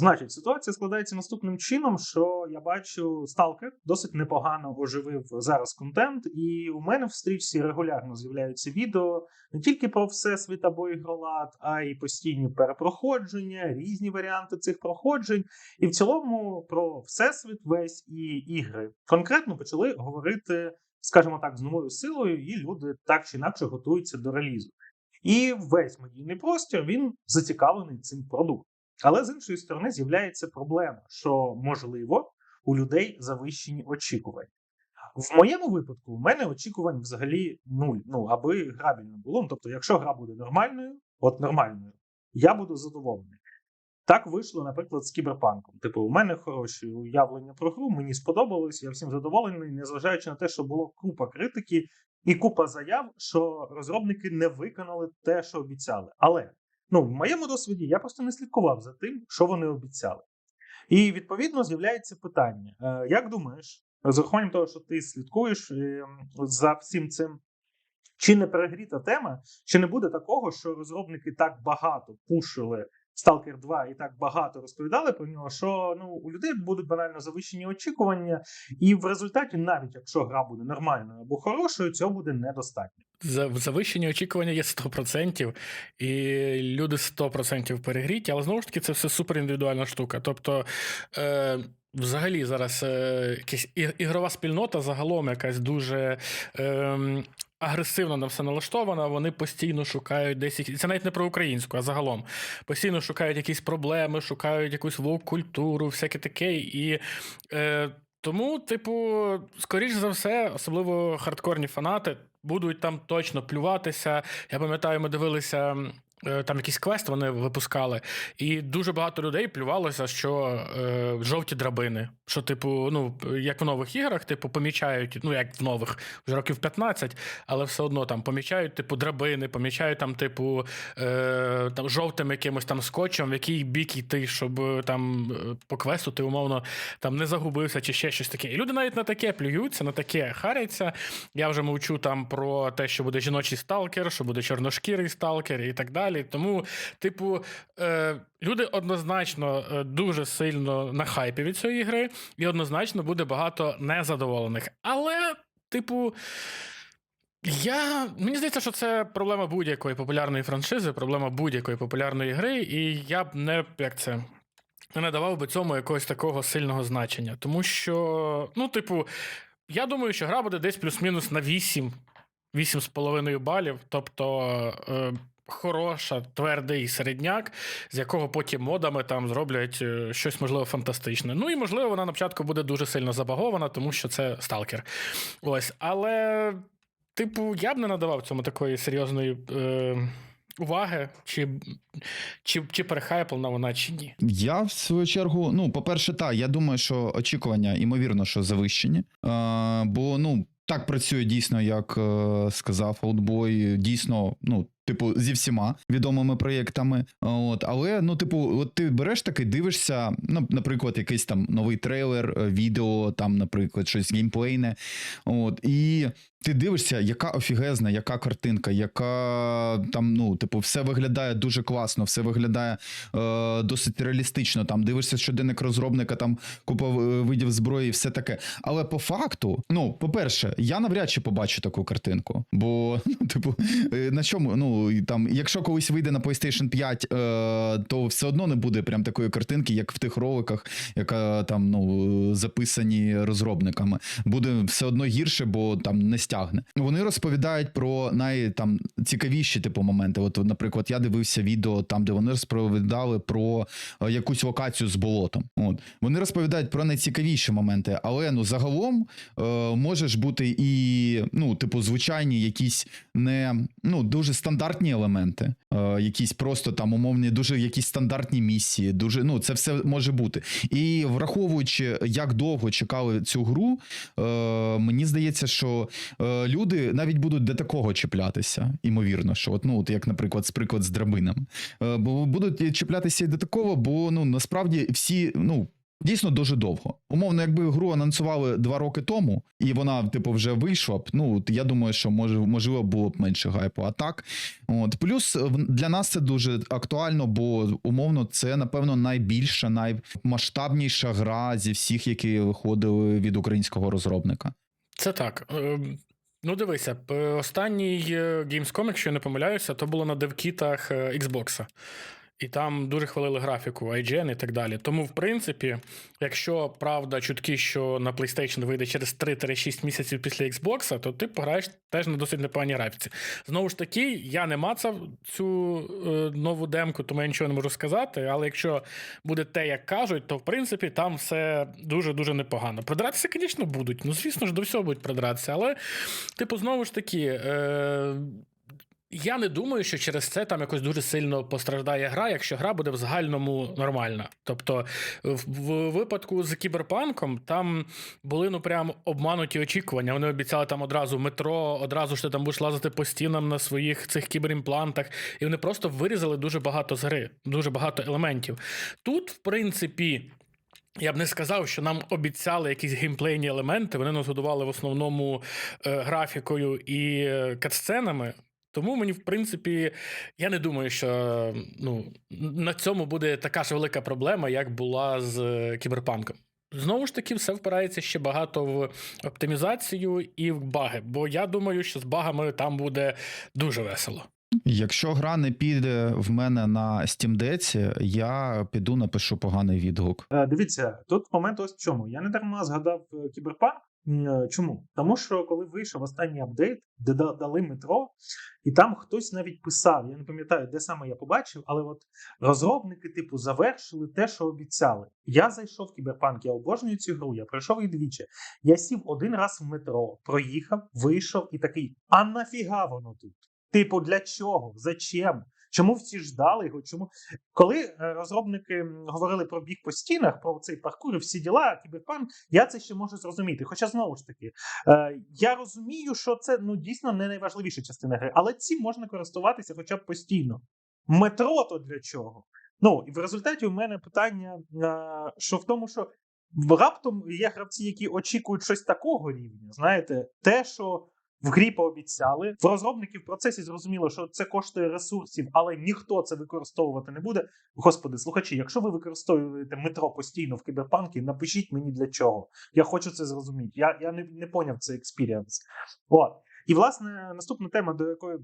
Значить, ситуація складається наступним чином, що я бачу, сталкер досить непогано оживив зараз контент, і у мене в стрічці регулярно з'являються відео не тільки про всесвіт або ігролад, а й постійні перепроходження, різні варіанти цих проходжень, і в цілому про всесвіт весь і ігри конкретно почали говорити, скажімо так, з новою силою, і люди так чи інакше готуються до релізу. І весь медійний простір він зацікавлений цим продуктом. Але з іншої сторони з'являється проблема, що можливо у людей завищені очікування. В моєму випадку в мене очікувань взагалі нуль. Ну аби грабільно було. Ну, тобто, якщо гра буде нормальною, от нормальною, я буду задоволений. Так вийшло, наприклад, з кіберпанком. Типу, у мене хороші уявлення про гру, мені сподобалось, я всім задоволений, незважаючи на те, що було купа критики і купа заяв, що розробники не виконали те, що обіцяли. Але ну, в моєму досвіді я просто не слідкував за тим, що вони обіцяли. І відповідно з'являється питання: е, як думаєш, з урахуванням того, що ти слідкуєш е, за всім цим, чи не перегріта тема, чи не буде такого, що розробники так багато пушили Stalker 2 і так багато розповідали про нього, що ну у людей будуть банально завищені очікування, і в результаті, навіть якщо гра буде нормальною або хорошою, цього буде недостатньо. Завищені очікування є 100%, і люди 100% перегріті, але знову ж таки це все супер індивідуальна штука. Тобто, е, взагалі, зараз е, якась ігрова спільнота загалом якась дуже. Е, Агресивно на все налаштована, вони постійно шукають десь це навіть не про українську, а загалом постійно шукають якісь проблеми, шукають якусь вок-культуру, всяке таке. І е, тому, типу, скоріш за все, особливо хардкорні фанати, будуть там точно плюватися. Я пам'ятаю, ми дивилися. Е, Там якийсь квест вони випускали, і дуже багато людей плювалося, що е, жовті драбини. Що, типу, ну, як в нових іграх, типу, помічають, ну як в нових, вже років 15, але все одно там помічають, типу, драбини, помічають там, типу, е, там жовтим якимось там скотчем, в який бік йти, щоб е, там е, по квесту ти умовно там не загубився чи ще щось таке. І люди навіть на таке плюються, на таке харяться. Я вже мовчу там про те, що буде жіночий сталкер, що буде чорношкірий сталкер і так далі. Тому, типу, е, люди однозначно е, дуже сильно на хайпі від цієї гри, і однозначно буде багато незадоволених. Але, типу. Я мені здається, що це проблема будь-якої популярної франшизи, проблема будь-якої популярної гри, і я б не як це не надавав би цьому якогось такого сильного значення. Тому що, ну, типу, я думаю, що гра буде десь плюс-мінус на 8, 8,5 балів. Тобто. Хороша, твердий середняк, з якого потім модами там зроблять е, щось можливо фантастичне. Ну і можливо, вона на початку буде дуже сильно забагована, тому що це сталкер. Ось, але, типу, я б не надавав цьому такої серйозної е, уваги, чи, чи, чи перехайплена вона, чи ні. Я в свою чергу, ну, по-перше, так, я думаю, що очікування, ймовірно, що завищені. Е, бо, ну, так працює дійсно, як е, сказав Outboy, дійсно, ну. Типу, зі всіма відомими проєктами. От, але, ну, типу, от ти береш такий, дивишся, ну, наприклад, якийсь там новий трейлер, е, відео, там, наприклад, щось геймплейне. От, і ти дивишся, яка офігезна, яка картинка, яка там, ну, типу, все виглядає дуже класно, все виглядає е, досить реалістично. Там дивишся щоденник розробника, там купа е, видів зброї, і все таке. Але по факту, ну, по-перше, я навряд чи побачу таку картинку. Бо, ну, типу, е, на чому, ну, там, якщо колись вийде на PlayStation 5, е, то все одно не буде прям такої картинки, як в тих роликах, яка там, ну, записані розробниками. Буде все одно гірше, бо там не стягне. Вони розповідають про най цікавіші типу моменти. От, наприклад, я дивився відео там, де вони розповідали про е, якусь локацію з болотом. От вони розповідають про найцікавіші моменти, але ну загалом е, можеш бути і ну, типу, звичайні якісь не ну дуже стандартні елементи, е, якісь просто там умовні, дуже якісь стандартні місії. Дуже ну це все може бути. І враховуючи, як довго чекали цю гру, е, мені здається, що люди навіть будуть до такого чіплятися, імовірно, що от, ну, от як, наприклад, з приклад з драбинами. Е, бо будуть чіплятися і до такого, бо ну насправді всі, ну. Дійсно дуже довго. Умовно, якби гру анонсували два роки тому, і вона, типу, вже вийшла б. Ну я думаю, що може можливо було б менше гайпу. А так, от плюс для нас це дуже актуально, бо умовно це напевно найбільша, наймасштабніша гра зі всіх, які виходили від українського розробника. Це так. Ну, дивися, останній е, Gamescom, якщо я не помиляюся, то було на девкітах е, Xbox. І там дуже хвалили графіку, IGN і так далі. Тому, в принципі, якщо правда чутки, що на PlayStation вийде через 3-6 місяців після Xbox, то ти пограєш теж на досить непоганій графіці. Знову ж таки, я не мацав цю е, нову демку, тому я нічого не можу сказати. Але якщо буде те, як кажуть, то в принципі там все дуже-дуже непогано. Придратися, звісно, будуть. Ну, звісно ж, до всього будуть придратися, але, типу, знову ж таки. Е- я не думаю, що через це там якось дуже сильно постраждає гра, якщо гра буде в загальному нормальна. Тобто, в, випадку з кіберпанком там були ну прям обмануті очікування. Вони обіцяли там одразу метро, одразу що ти там будеш лазити по стінам на своїх цих кіберімплантах, і вони просто вирізали дуже багато з гри, дуже багато елементів. Тут, в принципі. Я б не сказав, що нам обіцяли якісь геймплейні елементи. Вони нас годували в основному е, графікою і е, катсценами. Тому мені, в принципі, я не думаю, що ну, на цьому буде така ж велика проблема, як була з е, кіберпанком. Знову ж таки, все впирається ще багато в оптимізацію і в баги. Бо я думаю, що з багами там буде дуже весело. Якщо гра не піде в мене на Steam Deck, я піду напишу поганий відгук. Е, Дивіться, тут момент ось в чому. Я не дарма згадав е, кіберпанк. Е, Чому? Тому що коли вийшов останній апдейт, де дали метро, і там хтось навіть писав, я не пам'ятаю, де саме я побачив, але от розробники, типу, завершили те, що обіцяли. Я зайшов в кіберпанк, я обожнюю цю гру, я пройшов її двічі. Я сів один раз в метро, проїхав, вийшов і такий: а нафіга воно тут? Типу, для чого? Зачем? Чому всі ждали його? Чому коли е, розробники говорили про біг по стінах, про цей паркур і всі діла, кіберпанк, я це ще можу зрозуміти. Хоча знову ж таки, е, я розумію, що це ну дійсно не найважливіша частина гри, але цим можна користуватися хоча б постійно. Метро то для чого? Ну і в результаті у мене питання, е, що в тому, що раптом є гравці, які очікують щось такого рівня. Знаєте, те, що в грі пообіцяли. В розробників процесі зрозуміло, що це коштує ресурсів, але ніхто це використовувати не буде. Господи, слухачі, якщо ви використовуєте метро постійно в кіберпанкі, напишіть мені для чого. Я хочу це зрозуміти. Я, я не, не поняв цей експіріанс. От. І власне наступна тема, до якої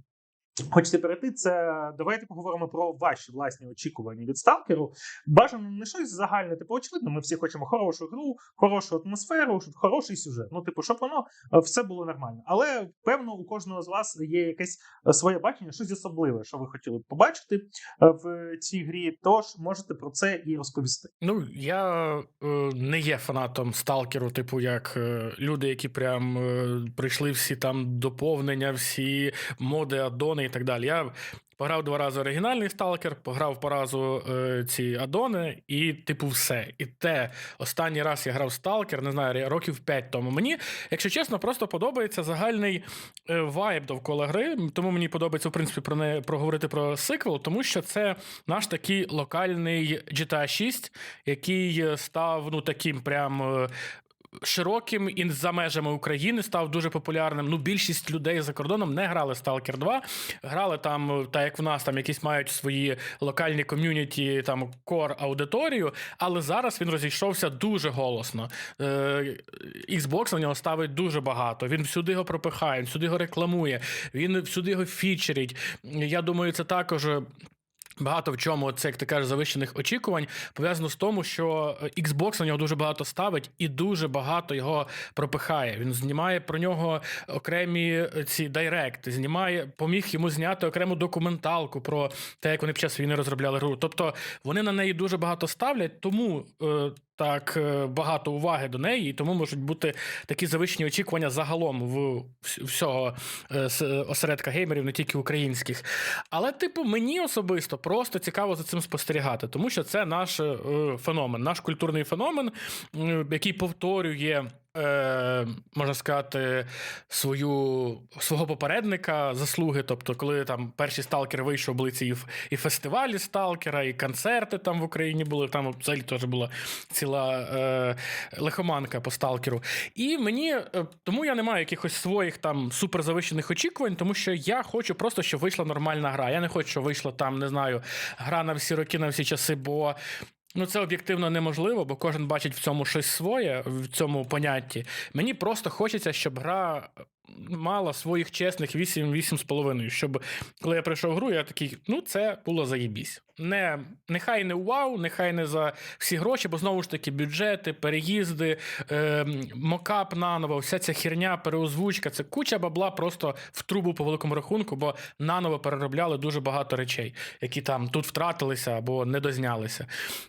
хочете перейти, це давайте поговоримо про ваші власні очікування від сталкеру. Бажано не щось загальне, типу, очевидно, ми всі хочемо хорошу гру, хорошу атмосферу, хороший сюжет. Ну, типу, щоб воно е, все було нормально. Але певно, у кожного з вас є якесь е, своє бачення, щось особливе, що ви хотіли б побачити е, в цій грі. Тож можете про це і розповісти. Ну, я е, не є фанатом сталкеру, типу, як е, люди, які прям е, прийшли всі там доповнення, всі моди, адони і так далі. Я пограв два рази оригінальний сталкер, пограв по разу е, ці адони, і, типу, все. І те, останній раз я грав сталкер, не знаю, років 5 тому. Мені, якщо чесно, просто подобається загальний е, вайб довкола гри. Тому мені подобається, в принципі, про не проговорити про сиквел, тому що це наш такий локальний GTA 6, який е, став ну таким прям. Широким і за межами України став дуже популярним. Ну, більшість людей за кордоном не грали Stalker 2, грали там, так як в нас, там якісь мають свої локальні ком'юніті, там кор аудиторію, але зараз він розійшовся дуже голосно. Е, Xbox на нього ставить дуже багато. Він всюди його пропихає, він всюди його рекламує, він всюди його фічерить. Я думаю, це також. Багато в чому це, як ти кажеш, завищених очікувань пов'язано з тому, що е, Xbox на нього дуже багато ставить і дуже багато його пропихає. Він знімає про нього окремі е, ці дайректи, знімає, поміг йому зняти окрему документалку про те, як вони під час війни розробляли гру. Тобто вони на неї дуже багато ставлять, тому е, так е, багато уваги до неї, і тому можуть бути такі завищені очікування загалом в всього е, осередка геймерів, не тільки українських. Але, типу, мені особисто просто цікаво за цим спостерігати, тому що це наш е, феномен, наш культурний феномен, який повторює. Е, можна сказати, свою, свого попередника заслуги. Тобто, коли там перші сталкери вийшов, були ці і, фестивалі сталкера, і концерти там в Україні були. Там взагалі теж була ціла е, лихоманка по сталкеру. І мені е, тому я не маю якихось своїх там суперзавищених очікувань, тому що я хочу просто, щоб вийшла нормальна гра. Я не хочу, щоб вийшла там, не знаю, гра на всі роки, на всі часи, бо. Ну, це об'єктивно неможливо, бо кожен бачить в цьому щось своє, в цьому понятті. Мені просто хочеться, щоб гра мала своїх чесних 8-8,5. Щоб коли я прийшов гру, я такий, ну, це було заєбісь. Не, нехай не вау, нехай не за всі гроші, бо знову ж таки бюджети, переїзди, е, мокап наново, вся ця херня, переозвучка це куча бабла просто в трубу по великому рахунку, бо наново переробляли дуже багато речей, які там тут втратилися або не дознялися.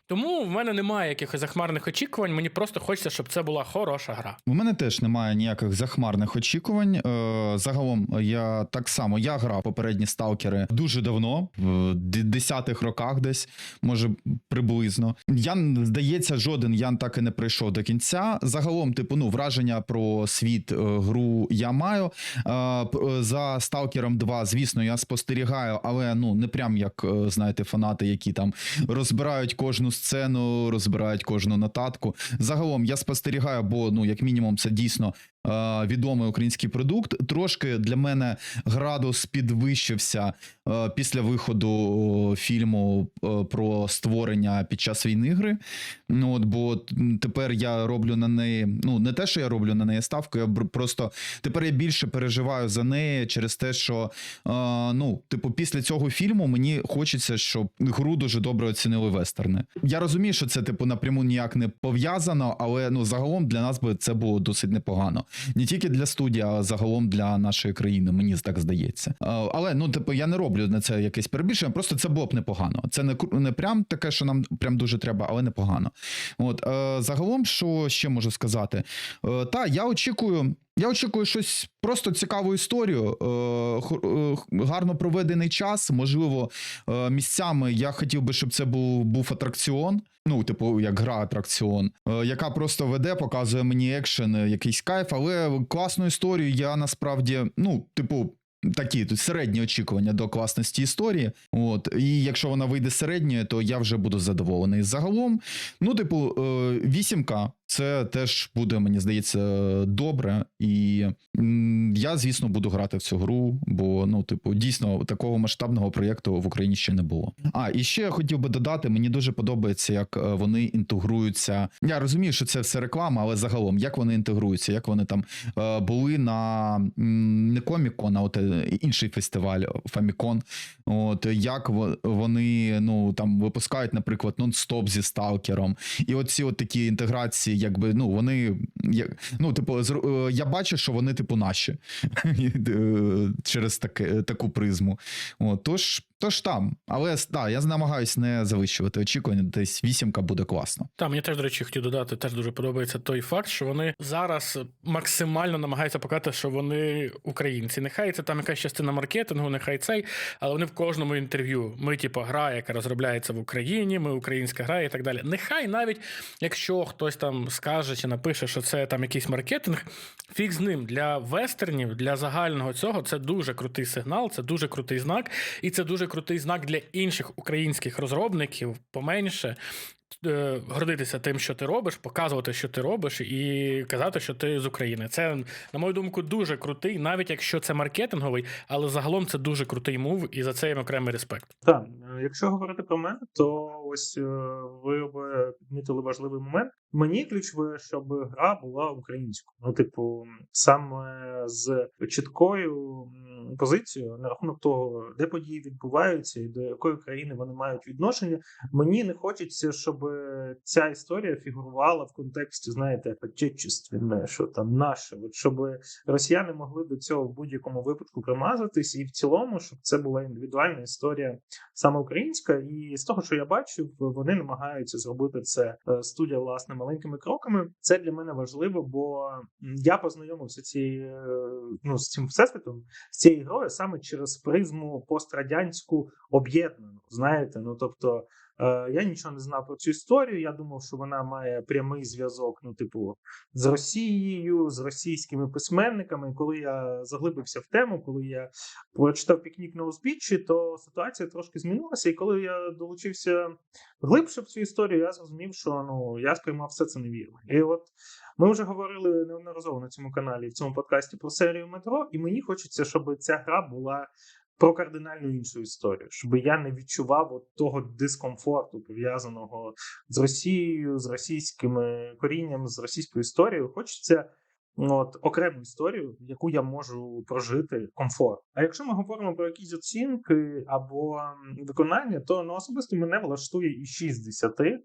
Тому в мене немає якихось захмарних очікувань. Мені просто хочеться, щоб це була хороша гра. У мене теж немає ніяких захмарних очікувань. Е, Загалом я так само я грав попередні сталкери дуже давно, в десятих роках десь, може приблизно. Я здається, жоден я так і не прийшов до кінця. Загалом, типу, ну враження про світ е, гру я маю. Е, е, За Сталкером 2, звісно, я спостерігаю, але ну не прям як знаєте, фанати, які там розбирають кожну сцену, розбирають кожну нотатку. Загалом я спостерігаю, бо ну як мінімум це дійсно відомий український продукт. Трошки для мене градус підвищився е, після виходу фільму е, про створення під час війни гри. Ну от бо тепер я роблю на неї. Ну не те, що я роблю на неї ставку, я просто тепер я більше переживаю за неї через те, що е, ну, типу, після цього фільму мені хочеться, щоб гру дуже добре оцінили вестерни. Я розумію, що це типу напряму ніяк не пов'язано, але ну загалом для нас би це було досить непогано. Не тільки для студії, а загалом для нашої країни. Мені так здається. Але ну, типу, я не роблю на це якесь перебільшення. Просто це було б непогано. Це не не прям таке, що нам прям дуже треба, але непогано. От е, загалом, що ще можу сказати? Е, та я очікую. Я очікую щось просто цікаву історію, е, е, гарно проведений час. Можливо, е, місцями я хотів би, щоб це був, був атракціон. Ну, типу, як гра атракціон, яка просто веде, показує мені екшен, якийсь кайф, але класну історію я насправді, ну, типу. Такі тут середні очікування до класності історії. От і якщо вона вийде середньою, то я вже буду задоволений. Загалом, ну, типу, вісімка це теж буде, мені здається, добре. І я, звісно, буду грати в цю гру, бо ну, типу, дійсно такого масштабного проєкту в Україні ще не було. А і ще я хотів би додати: мені дуже подобається, як е, вони інтегруються. Я розумію, що це все реклама, але загалом, як вони інтегруються, як вони там е, були на не комікон, а от е, інший фестиваль Фамікон. От як вони ну там випускають, наприклад, нон-стоп зі сталкером, і оці от такі інтеграції, якби ну вони ну, типу, е, я бачу, що вони типу наші Е, через таке таку призму. О, тож, тож там, але да, я намагаюсь не завищувати очікування. Десь вісімка буде класно. Та мені теж, до речі, хотів додати, теж дуже подобається той факт, що вони зараз максимально намагаються показати, що вони українці. Нехай це там якась частина маркетингу, нехай цей, але вони в кожному інтерв'ю. Ми, типу, гра, яка розробляється в Україні, ми українська гра і так далі. Нехай навіть якщо хтось там скаже чи напише, що це там якийсь маркетинг, фіг з ним для вестернів, для загального цього це дуже крутий сигнал, це дуже крутий знак, і це дуже крутий знак для інших українських розробників, поменше. Е, Гордитися тим, що ти робиш, показувати, що ти робиш, і казати, що ти з України. Це, на мою думку, дуже крутий, навіть якщо це маркетинговий, але загалом це дуже крутий мув, і за це їм окремий респект. Так, е, якщо говорити про мене, то ось е, ви підмітили важливий момент. Мені ключове, щоб гра була українською. Ну, типу, саме з чіткою позицією на рахунок того, де події відбуваються і до якої країни вони мають відношення. Мені не хочеться, щоб ця історія фігурувала в контексті, знаєте, отечественне, що там наше, от щоб росіяни могли до цього в будь-якому випадку примазатись, і в цілому, щоб це була індивідуальна історія саме українська. І з того, що я бачив, вони намагаються зробити це е, студія власне маленькими кроками. Це для мене важливо, бо я познайомився цією е, ну з цим всесвітом, з цією грою саме через призму пострадянську об'єднану. Знаєте, ну тобто. Е, я нічого не знав про цю історію. Я думав, що вона має прямий зв'язок, ну, типу, з Росією, з російськими письменниками. Коли я заглибився в тему, коли я прочитав пікнік на узбіччі, то ситуація трошки змінилася. І коли я долучився глибше в цю історію, я зрозумів, що ну я сприймав все це невірно. І от ми вже говорили неодноразово на цьому каналі в цьому подкасті про серію метро, і мені хочеться, щоб ця гра була про кардинально іншу історію, щоб я не відчував от того дискомфорту, пов'язаного з Росією, з російськими корінням, з російською історією. Хочеться ну, от окрему історію, яку я можу прожити комфорт. А якщо ми говоримо про якісь оцінки або виконання, то ну, особисто мене влаштує і 6 з 10. Е,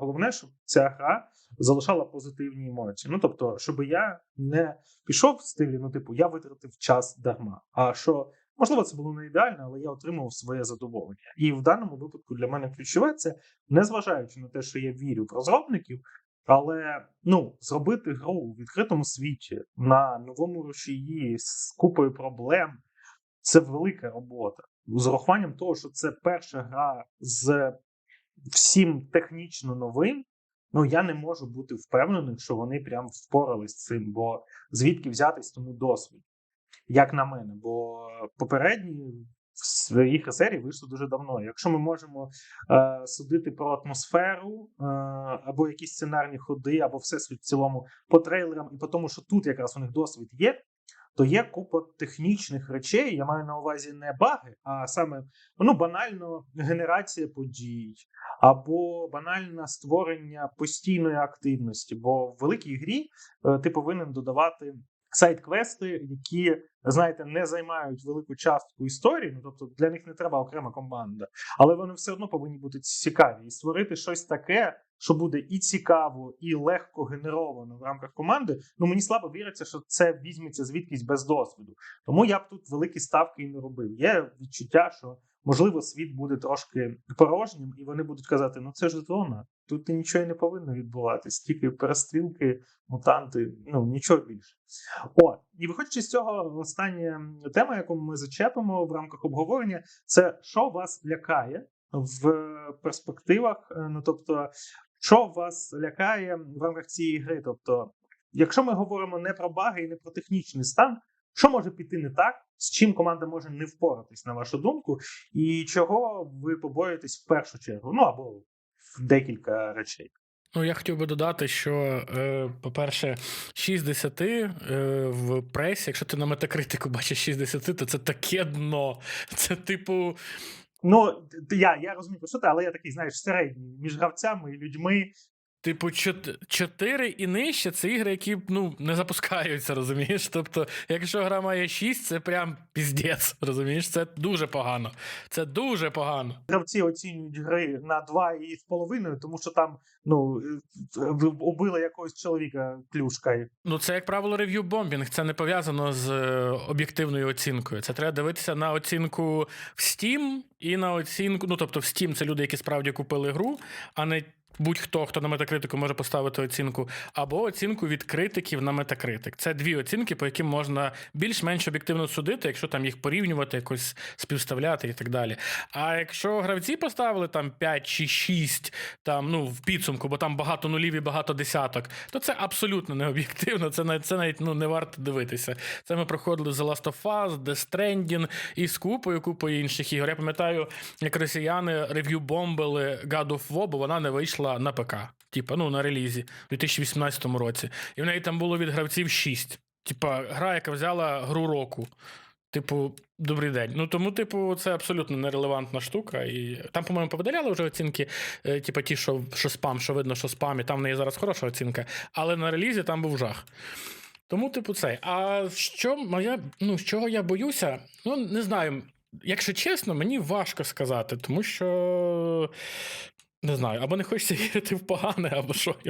Головне, щоб ця гра залишала позитивні емоції. Ну тобто, щоб я не пішов в стилі, ну типу, я витратив час дарма. А що можливо це було не ідеально, але я отримав своє задоволення. І в даному випадку для мене ключове це, незважаючи на те, що я вірю в розробників. Але ну зробити гру у відкритому світі на новому рушії з купою проблем це велика робота. З урахуванням того, що це перша гра з всім технічно новим. Ну я не можу бути впевнений, що вони прям впорались з цим, бо звідки взятись тому досвід, як на мене. Бо попередні в їх серії вийшли дуже давно. Якщо ми можемо е, судити про атмосферу е, або якісь сценарні ходи, або всесвіт в цілому по трейлерам, і по тому, що тут якраз у них досвід є, то є купа технічних речей. Я маю на увазі не баги, а саме ну, банально генерація подій, або банальне створення постійної активності. Бо в великій грі е, ти повинен додавати сайт-квести, які, знаєте, не займають велику частку історії. Ну тобто для них не треба окрема команда, але вони все одно повинні бути цікаві і створити щось таке, що буде і цікаво, і легко генеровано в рамках команди. Ну мені слабо віриться, що це візьметься звідкись без досвіду. Тому я б тут великі ставки і не робив. Є відчуття, що можливо світ буде трошки порожнім, і вони будуть казати: ну це ж зона. Тут нічого не повинно відбуватись, тільки перестрілки, мутанти, ну нічого більше. О, і виходячи з цього, остання тема, яку ми зачепимо в рамках обговорення, це що вас лякає в перспективах. Е, Ну тобто, що вас лякає в рамках цієї гри? Тобто, якщо ми говоримо не про баги і не про технічний стан, що може піти не так, з чим команда може не впоратись, на вашу думку, і чого ви побоїтесь в першу чергу? Ну або в декілька речей. Ну, я хотів би додати, що, е, по-перше, 6 з 10 е, в пресі, якщо ти на метакритику бачиш 6 з 10, то це таке дно. Це типу. Ну, я, я розумію, що ти, але я такий, знаєш, середній між гравцями і людьми. Типу, 4 і нижче це ігри, які ну, не запускаються, розумієш? Тобто, якщо гра має 6, це прям піздець, розумієш? Це дуже погано. Це дуже погано. Гравці оцінюють гри на 2,5, тому що там ну, е, убили якогось чоловіка клюшкою. Ну, це, як правило, рев'ю бомбінг. Це не пов'язано з е, об'єктивною оцінкою. Це треба дивитися на оцінку в Steam і на оцінку. Ну, тобто, в Steam це люди, які справді купили гру, а не. Будь-хто, хто на метакритику може поставити оцінку, або оцінку від критиків на метакритик. Це дві оцінки, по яким можна більш-менш об'єктивно судити, якщо там їх порівнювати, якось співставляти і так далі. А якщо гравці поставили там 5 чи 6 там, ну, в підсумку, бо там багато нулів і багато десяток, то це абсолютно не об'єктивно. Це навіть це навіть ну, не варто дивитися. Це ми проходили The Last of Us, Death Stranding і з купою, купою інших ігор. Я пам'ятаю, як росіяни рев'ю бомбили God of War, бо вона не вийшла на ПК, типа, ну, на релізі у 2018 році. І в неї там було від гравців 6. Типа, гра, яка взяла гру року. Типу, добрий день. Ну тому, типу, це абсолютно нерелевантна штука. І там, по-моєму, повидаляли вже оцінки, типу, ті, що, що спам, що видно, що спам, і там в неї зараз хороша оцінка. Але на релізі там був жах. Тому, типу, цей. А що моя, ну, з чого я боюся? Ну, не знаю. Якщо чесно, мені важко сказати, тому що. Не знаю, або не хочеться вірити в погане, або що.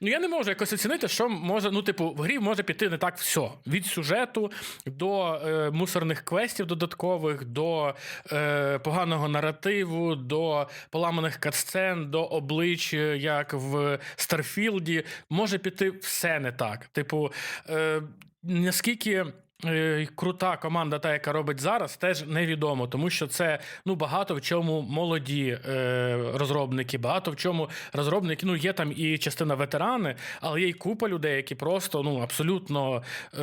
Ну, я не можу якось оцінити, що може, ну, типу, в грі може піти не так все. Від сюжету до е, мусорних квестів додаткових, до е, поганого наративу, до поламаних катсцен, до облич, е, як в Старфілді. Може піти все не так. Типу, е, наскільки крута команда, та, яка робить зараз, теж невідомо, тому що це ну, багато в чому молоді е, розробники, багато в чому розробники. Ну, є там і частина ветерани, але є й купа людей, які просто ну, абсолютно е,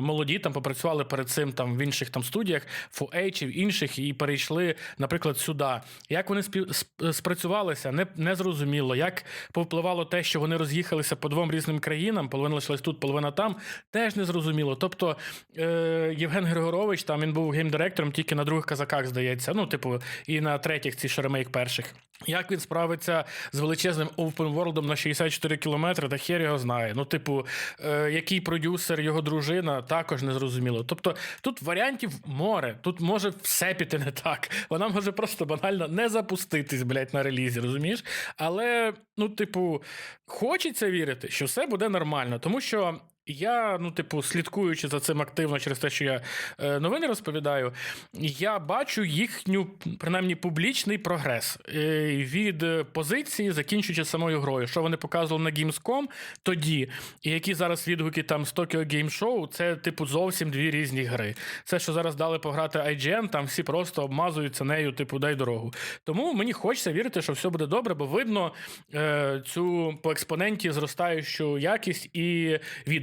молоді, там попрацювали перед цим там в інших там студіях, FOH і в інших, і перейшли, наприклад, сюди. Як вони спів, спрацювалися, не, не зрозуміло. Як повпливало те, що вони роз'їхалися по двом різним країнам, половина лишилась тут, половина там, теж не зрозуміло. Тобто е, Євген Григорович, там він був геймдиректором тільки на других казаках, здається. Ну, типу, і на третіх ці що ремейк перших. Як він справиться з величезним world на 64 кілометри, та хер його знає. Ну, типу, е, який продюсер, його дружина, також не зрозуміло. Тобто тут варіантів море, тут може все піти не так. Вона може просто банально не запуститись, блядь, на релізі, розумієш? Але, ну, типу, хочеться вірити, що все буде нормально, тому що. Я, ну, типу, слідкуючи за цим активно через те, що я е, новини розповідаю, я бачу їхню, принаймні, публічний прогрес е, від позиції, закінчуючи самою грою. Що вони показували на Gamescom тоді, і які зараз відгуки там з Tokyo Game Show, це, типу, зовсім дві різні гри. Це, що зараз дали пограти IGN, там всі просто обмазуються нею, типу, дай дорогу. Тому мені хочеться вірити, що все буде добре, бо видно е, цю по експоненті зростаючу якість і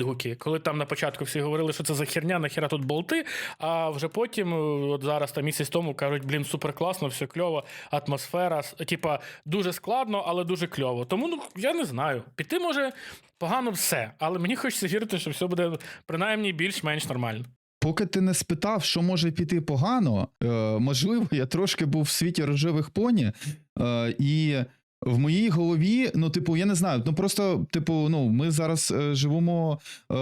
відгуки. Коли там на початку всі говорили, що це за херня, нахіра тут болти. А вже потім, е, от зараз там місяць тому, кажуть, блін, супер класно, все кльово, атмосфера, типа, дуже складно, але дуже кльово. Тому ну я не знаю. Піти може погано все, але мені хочеться вірити, що все буде принаймні більш-менш нормально. Поки ти не спитав, що може піти погано, е, можливо, я трошки був в світі рожевих поні, е, і в моїй голові, ну, типу, я не знаю, ну просто, типу, ну, ми зараз е, живемо е,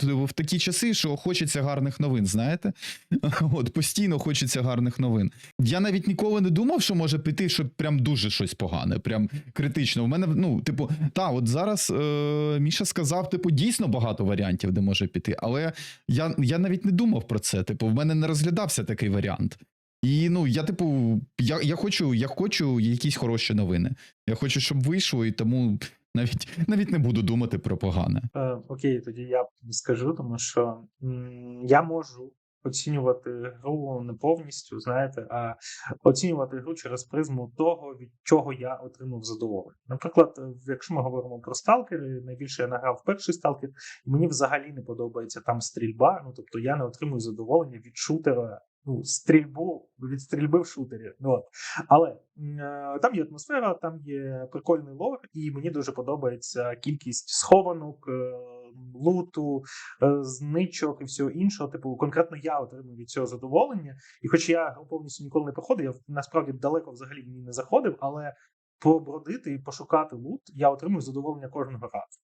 типу, в такі часи, що хочеться гарних новин, знаєте? От постійно хочеться гарних новин. Я навіть ніколи не думав, що може піти, що прям дуже щось погане, прям критично. У мене, ну, типу, та, от зараз е, Міша сказав, типу, дійсно багато варіантів, де може піти, але я, я навіть не думав про це. Типу, в мене не розглядався такий варіант. І ну, я, типу, я, я хочу, я хочу якісь хороші новини. Я хочу, щоб вийшло, і тому навіть навіть не буду думати про погане. Е, окей, тоді я скажу, тому що м, я можу оцінювати гру не повністю, знаєте, а оцінювати гру через призму того, від чого я отримав задоволення. Наприклад, якщо ми говоримо про сталкери, найбільше я награв перший сталкер, мені взагалі не подобається там стрільба. Ну тобто я не отримую задоволення від шутера. Ну, стрільбу від стрільби в шутері. Ну, от. Але е, там є атмосфера, там є прикольний лор, і мені дуже подобається кількість схованок, е, луту, е, зничок і всього іншого. Типу, конкретно я отримую від цього задоволення. І хоч я повністю ніколи не проходив, я насправді далеко взагалі не заходив, але побродити і пошукати лут я отримую задоволення кожного разу.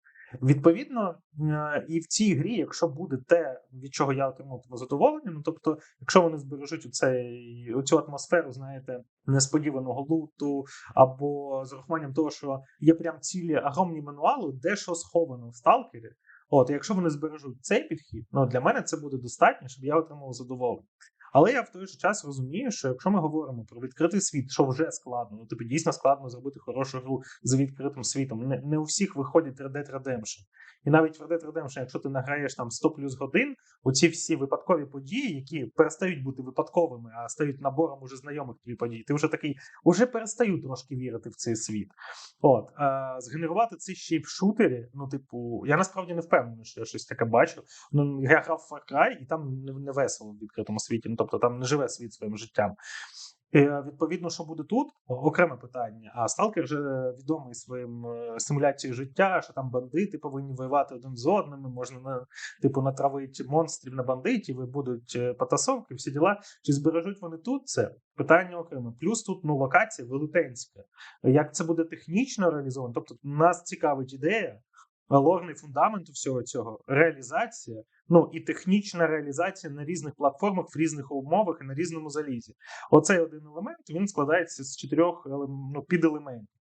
Відповідно, е, і в цій грі, якщо буде те, від чого я отримуватиму задоволення, ну тобто, якщо вони збережуть оцей, оцю атмосферу, знаєте, несподіваного луту, або з урахуванням того, що є прям цілі огромні мануали, де що сховано в сталкері. От, якщо вони збережуть цей підхід, ну для мене це буде достатньо, щоб я отримав задоволення. Але я в той же час розумію, що якщо ми говоримо про відкритий світ, що вже складно, ну тобі дійсно складно зробити хорошу гру з відкритим світом. Не, не у всіх виходить Red Dead Redemption. І навіть в Red Dead Redemption, якщо ти награєш там 100 плюс годин, оці всі випадкові події, які перестають бути випадковими, а стають набором уже знайомих тобі подій, ти вже такий, уже перестаю трошки вірити в цей світ. От а, згенерувати це ще й в шутері. Ну, типу, я насправді не впевнений, що я щось таке бачу. Ну, я грав в Far Cry, і там не, весело в відкритому світі. Тобто там не живе світ своїм життям. Е, Відповідно, що буде тут, окреме питання. А Сталкер вже відомий своїм е, симуляцією життя, що там бандити повинні воювати один з одними, можна на типу натравити монстрів на бандитів, і будуть е, потасовки, всі діла. Чи збережуть вони тут це? Питання окреме. Плюс тут ну локація велетенська. Як це буде технічно реалізовано? Тобто, нас цікавить ідея. Лорний фундамент всього цього реалізація, ну і технічна реалізація на різних платформах, в різних умовах і на різному залізі. Оцей один елемент він складається з чотирьох ну, піделементів.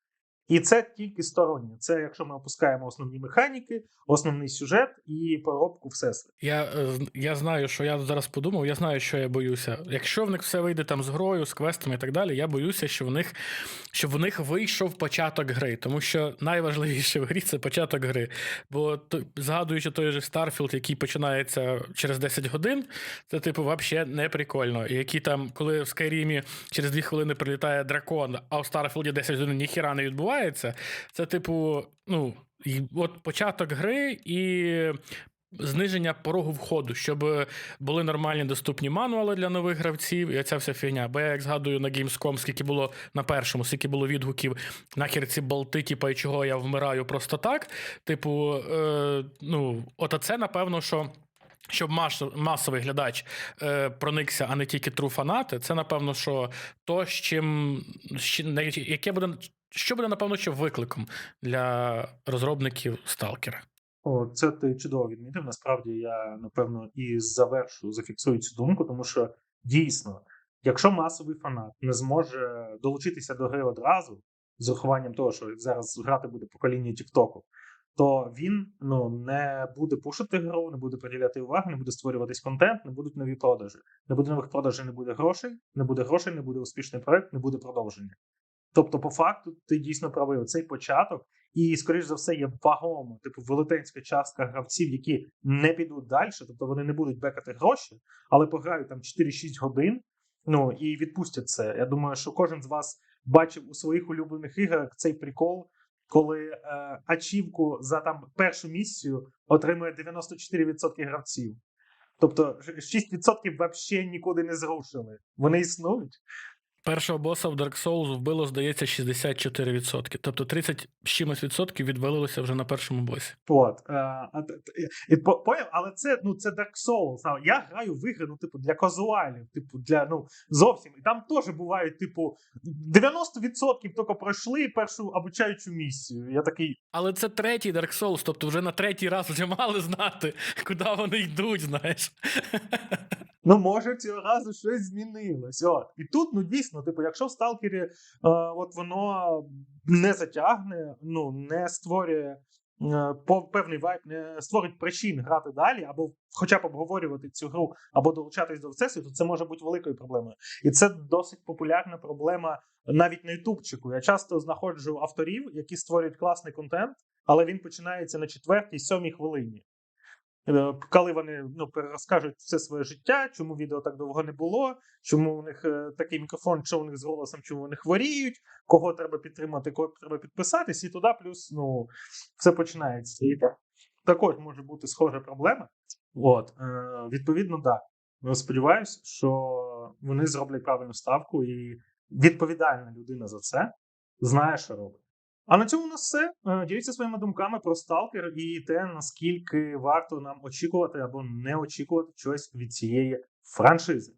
І це тільки стороннє. Це якщо ми опускаємо основні механіки, основний сюжет і поробку всесвіту. Я, е, я знаю, що я зараз подумав, я знаю, що я боюся. Якщо в них все вийде там з грою, з квестами і так далі, я боюся, що в них, що в них вийшов початок гри. Тому що найважливіше в грі це початок гри. Бо згадуючи той же Starfield, який починається через 10 годин, це, типу, взагалі не прикольно. І які там, коли в Скайрімі через 2 хвилини прилітає дракон, а в Старфілді 10 годин ніхіра не відбувається, це, типу, ну, от початок гри і зниження порогу входу, щоб були нормальні доступні мануали для нових гравців, і ця вся фігня. Бо я як згадую на Gamescom, скільки було на першому, скільки було відгуків, нахер ці болти, типу, і чого я вмираю просто так. Типу, е, ну, от це, напевно, що. Щоб мас- масовий глядач е, проникся, а не тільки тру фанати, це напевно, що то, з чим, з чим- яке буде, що буде, напевно, ще викликом для розробників Сталкера. О, це ти чудово відмітив. Насправді я напевно і завершу, зафіксую цю думку, тому що дійсно, якщо масовий фанат не зможе долучитися до гри одразу, з урахуванням того, що зараз грати буде покоління Тіктоку, то він ну не буде пушити гру, не буде приділяти уваги, не буде створюватись контент, не будуть нові продажі. Не буде нових продажей, не буде грошей, не буде грошей, не буде успішний проект, не буде продовження. Тобто, по факту, ти дійсно правий. Цей початок і, скоріш за все, є вагомо, типу, велетенська частка гравців, які не підуть далі, тобто вони не будуть бекати гроші, але пограють там 4-6 годин. Ну і відпустять це. Я думаю, що кожен з вас бачив у своїх улюблених іграх цей прикол, коли е, ачівку за там першу місію отримує 94% гравців. Тобто 6% взагалі нікуди не зрушили. Вони існують. Першого боса в Dark Souls вбило, здається, 64%. Тобто 30 з чимось відсотків відвалилося вже на першому босі. От, е, і поняв, але це ну це Dark Souls. Я граю в ігри, ну, типу, для казуалів, типу, для ну зовсім. І там теж бувають, типу, 90% тільки пройшли першу обучаючу місію. Я такий. Але це третій Dark Souls, тобто вже на третій раз вже мали знати, куди вони йдуть, знаєш. Ну, може, цього разу щось змінилось. От. І тут, ну дійсно, типу, якщо в сталкері е, от воно не затягне, ну не створює е, певний вайб, не створить причин грати далі, або хоча б обговорювати цю гру, або долучатись до всесвіту, це може бути великою проблемою. І це досить популярна проблема навіть на Ютубчику. Я часто знаходжу авторів, які створюють класний контент, але він починається на четвертій, сьомій хвилині. Е, Коли вони ну, перерозкажуть все своє життя, чому відео так довго не було, чому у них е, такий мікрофон, що у них з голосом, чому вони хворіють, кого треба підтримати, кого треба підписатись, і туди плюс ну, все починається. І також може бути схожа проблема. От, е, відповідно, так. Да. Сподіваюся, що вони зроблять правильну ставку, і відповідальна людина за це знає, що робить. А на цьому у нас все. Е, Діліться своїми думками про сталкер і те, наскільки варто нам очікувати або не очікувати щось від цієї франшизи.